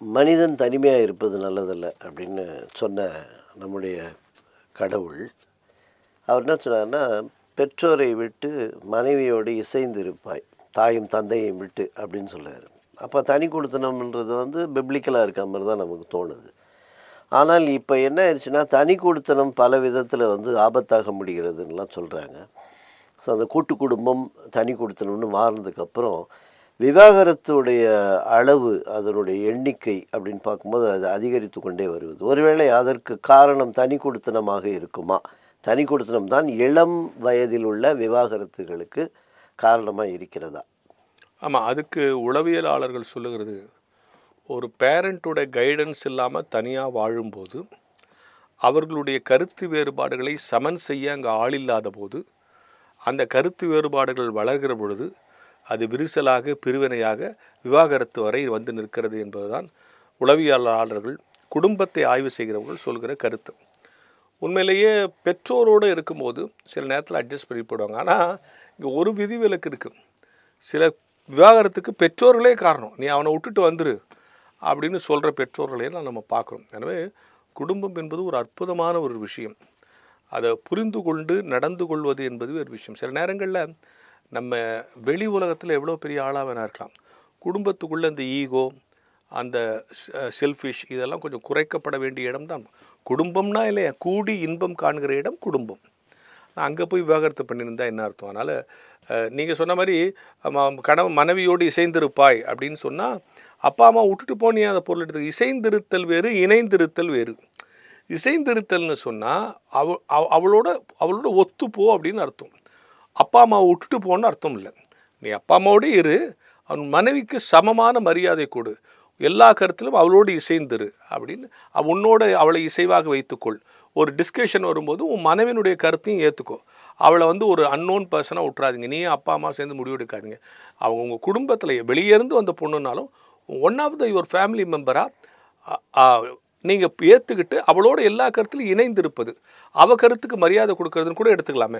மனிதன் தனிமையாக இருப்பது நல்லதல்ல அப்படின்னு சொன்ன நம்முடைய கடவுள் அவர் என்ன சொன்னார்னா பெற்றோரை விட்டு மனைவியோடு இசைந்து இருப்பாய் தாயும் தந்தையும் விட்டு அப்படின்னு சொல்றாரு அப்போ தனி கொடுத்தனம்ன்றது வந்து பிப்ளிக்கலாக இருக்க மாதிரி தான் நமக்கு தோணுது. ஆனால் இப்போ என்ன ஆயிடுச்சுன்னா தனி கொடுத்தனம் பல விதத்தில் வந்து ஆபத்தாக முடிகிறதுன்னெலாம் சொல்கிறாங்க ஸோ அந்த கூட்டு குடும்பம் தனி கொடுத்தனம்னு மாறினதுக்கப்புறம் விவாகரத்துடைய அளவு அதனுடைய எண்ணிக்கை அப்படின்னு பார்க்கும்போது அது அதிகரித்து கொண்டே வருவது ஒருவேளை அதற்கு காரணம் தனி கொடுத்தனமாக இருக்குமா? தனி கொடுத்தனம் தான் இளம் வயதில் உள்ள விவாகரத்துகளுக்கு காரணமாக இருக்கிறதா? ஆமாம் அதுக்கு உளவியலாளர்கள் சொல்லுகிறது ஒரு பேரண்ட்டோட கைடன்ஸ் இல்லாமல் தனியாக வாழும்போது அவர்களுடைய கருத்து வேறுபாடுகளை சமன் செய்ய அங்கே ஆள் இல்லாத போது அந்த கருத்து வேறுபாடுகள் வளர்கிற பொழுது அது விரிசலாக பிரிவினையாக விவாகரத்து வரை வந்து நிற்கிறது என்பதுதான் உளவியலாளர்கள் குடும்பத்தை ஆய்வு செய்கிறவர்கள் சொல்கிற கருத்து. உண்மையிலேயே பெற்றோரோடு இருக்கும்போது சில நேரத்தில் அட்ஜஸ்ட் பண்ணி போடுவாங்க. ஆனால் இங்கே ஒரு விதிவிலக்கு இருக்குது சில விவாகரத்துக்கு பெற்றோர்களே காரணம். நீ அவனை விட்டுட்டு வந்துரு அப்படின்னு சொல்கிற பெற்றோர்களையும் நம்ம பார்க்குறோம். எனவே குடும்பம் என்பது ஒரு அற்புதமான ஒரு விஷயம். அதை புரிந்து கொண்டு நடந்து கொள்வது என்பது ஒரு விஷயம். சில நேரங்களில் நம்ம வெளி உலகத்தில் எவ்வளோ பெரிய ஆளாக வேணா இருக்கலாம். குடும்பத்துக்குள்ளே இந்த ஈகோ அந்த செல்ஃபிஷ் இதெல்லாம் கொஞ்சம் குறைக்கப்பட வேண்டிய இடம் தான் குடும்பம்னா இல்லையா? கூடி இன்பம் காண்கிற இடம் குடும்பம். நான் அங்கே போய் விவாகரத்து பண்ணியிருந்தா என்ன அர்த்தம்? அதனால் நீங்கள் சொன்ன மாதிரி கணவன் மனைவியோடு இசைந்திருப்பாய் அப்படின்னு சொன்னால் அப்பா அம்மா விட்டுட்டு போனியே அந்த பொருள் எடுத்து இசைந்திருத்தல் வேறு இணைந்திருத்தல் வேறு. இசைந்திருத்தல்னு சொன்னால் அவ அவ- அவளோட அவளோட ஒத்துப்போ அப்படின்னு அர்த்தம். அப்பா அம்மாவை விட்டுட்டு போகணுன்னு அர்த்தம் இல்லை. நீ அப்பா அம்மாவோடே இரு அவன் மனைவிக்கு சமமான மரியாதை கொடு. எல்லா கருத்திலும் அவளோடு இசைந்திரு அப்படின்னு உன்னோட அவளை இசைவாக வைத்துக்கொள். ஒரு டிஸ்கஷன் வரும்போது உன் மனைவினுடைய கருத்தையும் ஏற்றுக்கோ அவளை வந்து ஒரு அன்னோன் பர்சனாக விட்றாதீங்க நீ அப்பா அம்மா சேர்ந்து முடிவு எடுக்காதீங்க அவங்க உங்கள் குடும்பத்தில் வெளியே இருந்து வந்த பொண்ணுனாலும் one of the your family மெம்பராக நீங்கள் ஏற்றுக்கிட்டு அவளோட எல்லா கருத்துலையும் இணைந்திருப்பது. அவ கருத்துக்கு மரியாதை கொடுக்கறதுன்னு கூட எடுத்துக்கலாமே.